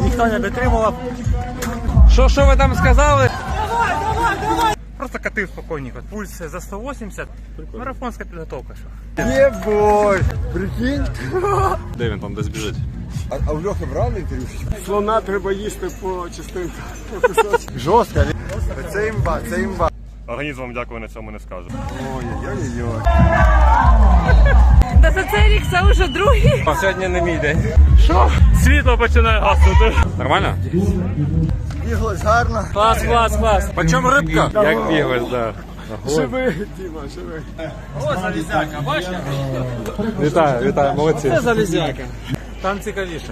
Ніхто не дотримував. Що, що ви там сказали? Просто катив спокійненько. Пульс за 180. Марафонська підготовка. Що. Єбой! Прикинь? Де він там десь біжить? А, а у Льохи брали інтерв'юшечку? Слона треба їсти по частинках. Жорстко. Це імба, це імба. Організм вам дякую на цьому не скажу. Ой-ой-ой. Та за цей рік це вже другий. А сьогодні не мій день. Світло починає гаснути. Нормально? Біглось гарно. Клас, клас, клас. По чому рибка? Як біглась, да. Живи, Діма, живи. Вітаю, вітаю, молодці. Це залізяка. Там цікавіше.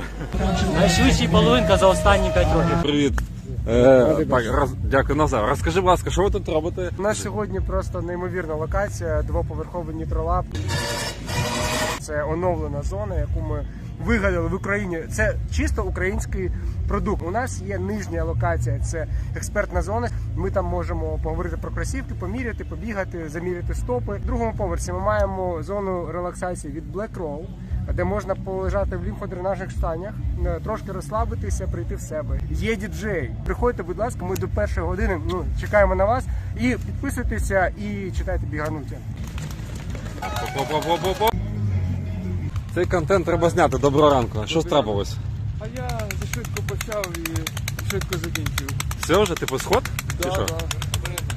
Найшвидший половинка за останні 5 років. Привіт. Е, так, роз, дякую, Назар. Розкажи, будь ласка, що ви тут робите? У нас сьогодні просто неймовірна локація, двоповерховий нітролаб. Це оновлена зона, яку ми вигадали в Україні. Це чисто український продукт. У нас є нижня локація, це експертна зона. Ми там можемо поговорити про кросівки, поміряти, побігати, заміряти стопи. В другому поверсі ми маємо зону релаксації від Black Roll, де можна полежати в лімфодренажних станях, е, трошки розслабитися, прийти в себе. Є діджей. Приходьте, будь ласка, ми до першої години ну, чекаємо на вас. І підписуйтеся і читайте бігануття. Цей контент треба зняти. Доброго ранку. Що трапилось? А я швидко почав і швидко закінчив. Все вже, типу, сход? Чи що?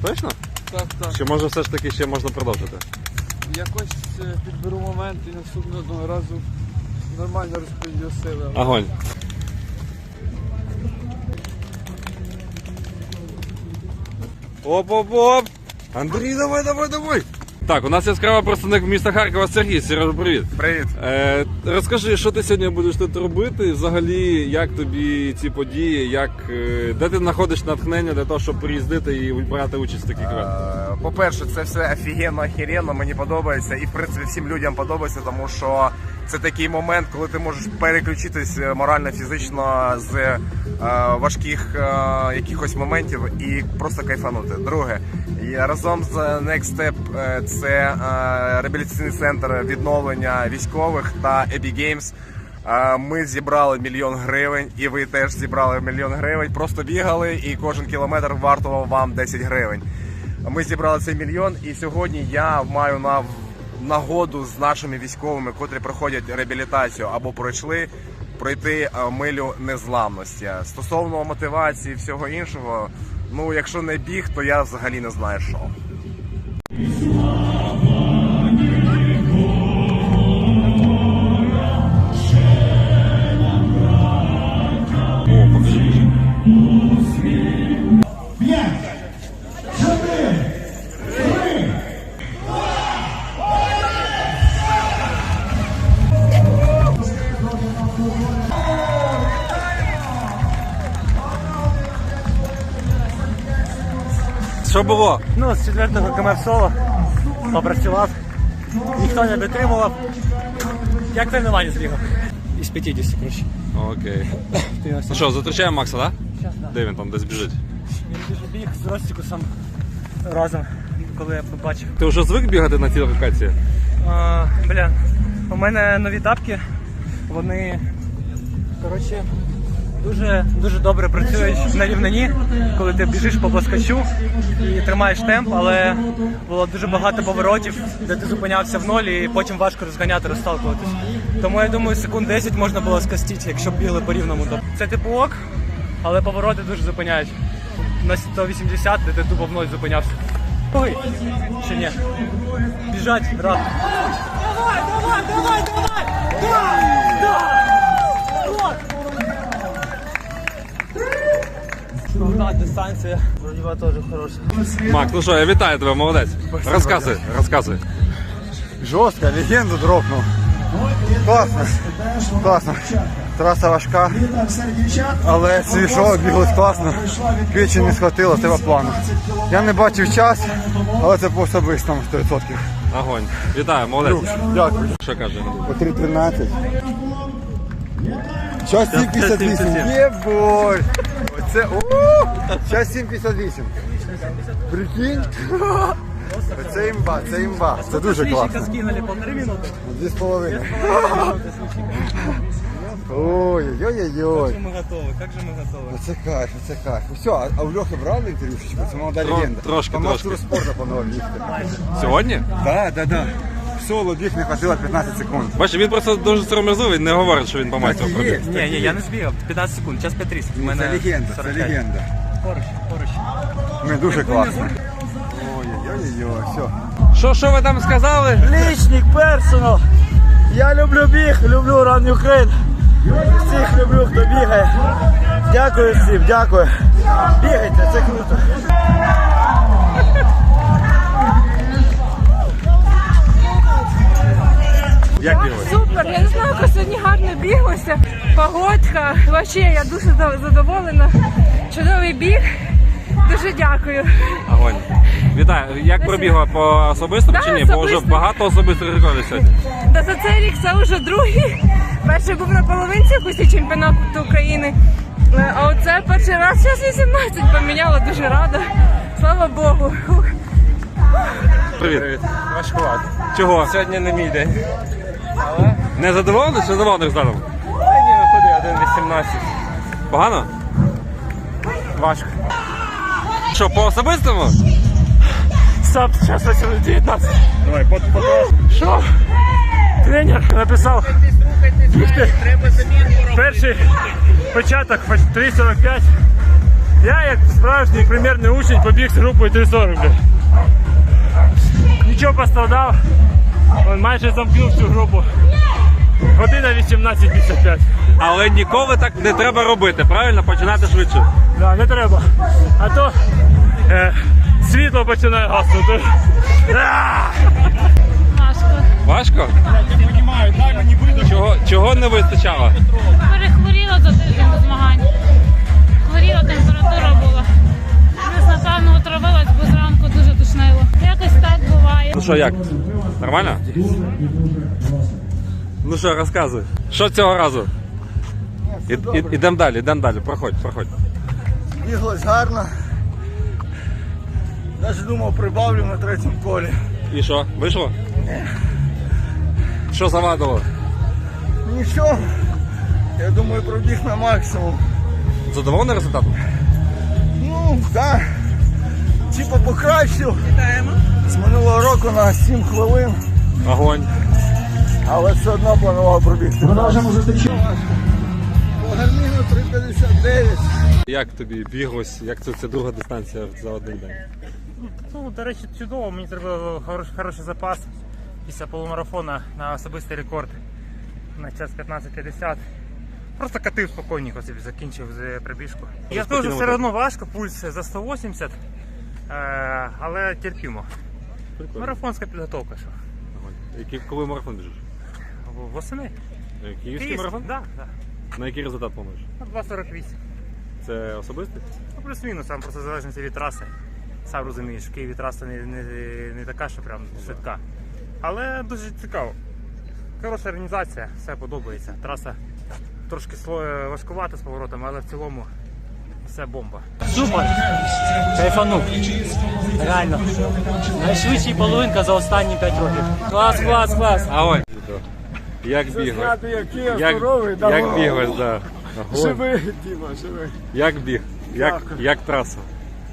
Точно? Так, так. Чи може все ж таки ще можна продовжити? Якось е, підберу момент і наступного разу нормально розподілю сили. Огонь. Оп-оп-оп! Андрій, давай, давай, давай! Так, у нас яскравий представник міста Харкова Сергій. Сереж, привіт. Привіт. Е, розкажи, що ти сьогодні будеш тут робити? Взагалі, як тобі ці події, як, е, де ти знаходиш натхнення для того, щоб приїздити і брати участь в таких? Е, По-перше, це все офігенно, охеренно, мені подобається. І в принципі всім людям подобається, тому що це такий момент, коли ти можеш переключитись е, морально, фізично з е, важких е, якихось моментів і просто кайфанути. Друге, разом з Next Step е, це е, реабілітаційний центр відновлення військових та Epic Games. Е, Ми зібрали мільйон гривень, і ви теж зібрали мільйон гривень. Просто бігали, і кожен кілометр вартував вам 10 гривень. Ми зібрали цей мільйон, і сьогодні я маю на нагоду з нашими військовими, котрі проходять реабілітацію або пройшли, пройти е, милю незламності. Стосовно мотивації всього іншого, ну якщо не біг, то я взагалі не знаю що. Що було? Ну, з четвертого КМ соло попрацював. Ніхто не дотримував. Як тренування збігав? Із 50, коротше. Окей. Ну що, зустрічаємо Макса, так? Да? Де він там десь біжить? Він дуже біг з Ростікусом разом, коли я побачив. Ти вже звик бігати на цій локації? А, бля, у мене нові тапки. Вони коротше, дуже, дуже добре працюють на рівнині, коли ти біжиш по плоскочу і тримаєш темп, але було дуже багато поворотів, де ти зупинявся в нолі і потім важко розганяти, розталкуватись. Тому я думаю, секунд 10 можна було скастити, якщо б бігли по рівному. Це типу ок, але повороти дуже зупиняють. На 180, де ти тупо в ноль зупинявся. Ой, чи ні? Біжать, рад. Давай, давай, давай, давай! Да! Крута дистанція. Вроді теж хороша. Макс, ну що, я вітаю тебе, молодець. Розказуй, розказуй. Жорстко, легенду дропнув. Класно. Класно. Траса важка. Але свіжо, біглось класно. Квічі не схватило, треба плану. Я не бачив час, але це по особистому 100%. Огонь. Вітаю, молодець. Дякую. Що каже? По 3.13. Час 7.58. Єбой! Оце, ууу! Час 7.58. Прикинь? Це імба, це імба. Це дуже класно. скинули полтори минути. Дві з половиною. Ой-ой-ой-ой. ми готові, як же ми готові. Оце кайф, оце кайф. Все, а у Льохи брали інтерв'юшечку? Це молода легенда. трошки, По трошки. мастеру спорту планував бігти. Сьогодні? Так, так, так. Соло біг не хватило 15 секунд. Бачиш, він просто дуже сором'язливий, не говорить, що він по майстру Так і пробіг. є. Ні, ні, я не збігав. 15 секунд, час 5.30. У мене Це легенда, це 45. легенда. Поруч, поруч. Ми дуже класно. Ой-ой-ой, все. Що, що ви там сказали? Лічник, персонал. Я люблю біг, люблю Run Ukraine. Всіх люблю, хто бігає. Дякую всім, дякую. Бігайте, це круто. Як бігли? Супер, я не знаю, як сьогодні гарно біглося. Погодка. Вообще, я дуже задоволена. Чудовий біг. Дуже дякую. Огонь. Вітаю. Як пробігла по особистому Да, чи ні? Бо вже багато особистих рекордів сьогодні. Та за цей рік це вже другий. Перший був на половинці якості чемпіонату України. Е, А оце перший раз зараз 18 поміняла, дуже рада. Слава Богу. Фух. Привіт. Важкувато. Чого? Сьогодні не мій день. Не задоволений чи задоволений результатом? Та ні, виходить 1.18. Погано? Важко. Що, по особистому? Сап, зараз 19. Давай, под, Що? Тренер написав. бігти. Перший початок 3.45. Я, як справжній примірний учень, побіг з групою 3.40. Нічого пострадав. Он майже замкнув цю групу. Година 18.55. Але ніколи так не треба робити, правильно? Починати швидше. Да, не треба. А то е, світло починає гаснути. Важко. Важко? Чого, чого не вистачало? Що, як? Нормально? Ну що, розказуй. Що цього разу? І, і, ідемо далі, ідемо далі. Проходь, проходь. Біглось гарно. Навіть думав, прибавлю на третьому колі. І що, вийшло? Ні. Що завадило? Нічого. Я думаю, пробіг на максимум. Задоволений результатом? Ну, так. Типа покращив. З минулого року на 7 хвилин, Огонь. але все одно планував пробігти. Продовжимо зустрічати. По гарміну 3,59. Як тобі біглось? Як це, це друга дистанція за один день? Ну, до речі, чудово. Мені треба хорош, хороший запас після полумарафона на особистий рекорд на час 15.50. Просто катив спокійненько собі, закінчив з прибіжку. Я скажу, що все одно важко, пульс за 180, е, але терпімо. Прикольно. Марафонська підготовка. Що? Який, коли марафон біжиш? В- Восени. Е, Київський марафон? Да, да. На який результат плануєш? На 2.48. Це особистий? Ну, плюс-мінус, там просто в від траси. Сам розумієш, в Києві траса не, не, не така, що прям швидка. Але дуже цікаво. Хороша організація, все подобається. Траса трошки сло- важкувата з поворотами, але в цілому все бомба. Супер! Кайфанув. Реально. Найшвидший половинка за останні 5 років. Клас, клас, клас. Огонь. Як біглось? який Як, як біглось, да. Живий, Діма, живий. Як біг? Як, як траса?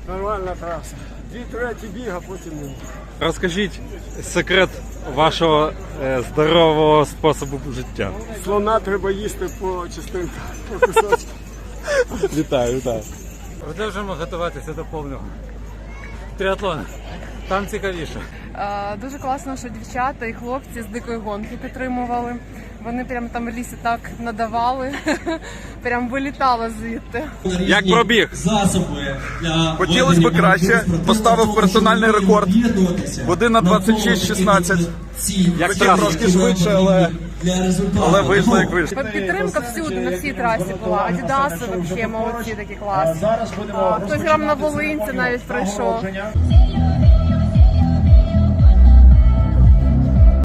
Нормальна траса. Дві треті біга, потім ні. Розкажіть секрет вашого е, здорового способу життя. Слона треба їсти по частинках, по кусочках. Вітаю, вітаю. Продовжуємо готуватися до повного. Триатлона. Там цікавіше. Е, Дуже класно, що дівчата і хлопці з дикої гонки підтримували. Вони прям там в лісі так надавали, прям вилітали звідти. Як пробіг? Хотілося б краще. Поставив персональний рекорд. Година 26-16. Як трошки швидше, але, але вийшло як вийшло. Підтримка всюди на всій трасі була. Адідаси взагалі молодці такі клас. А, Хтось грам на Волинці навіть пройшов.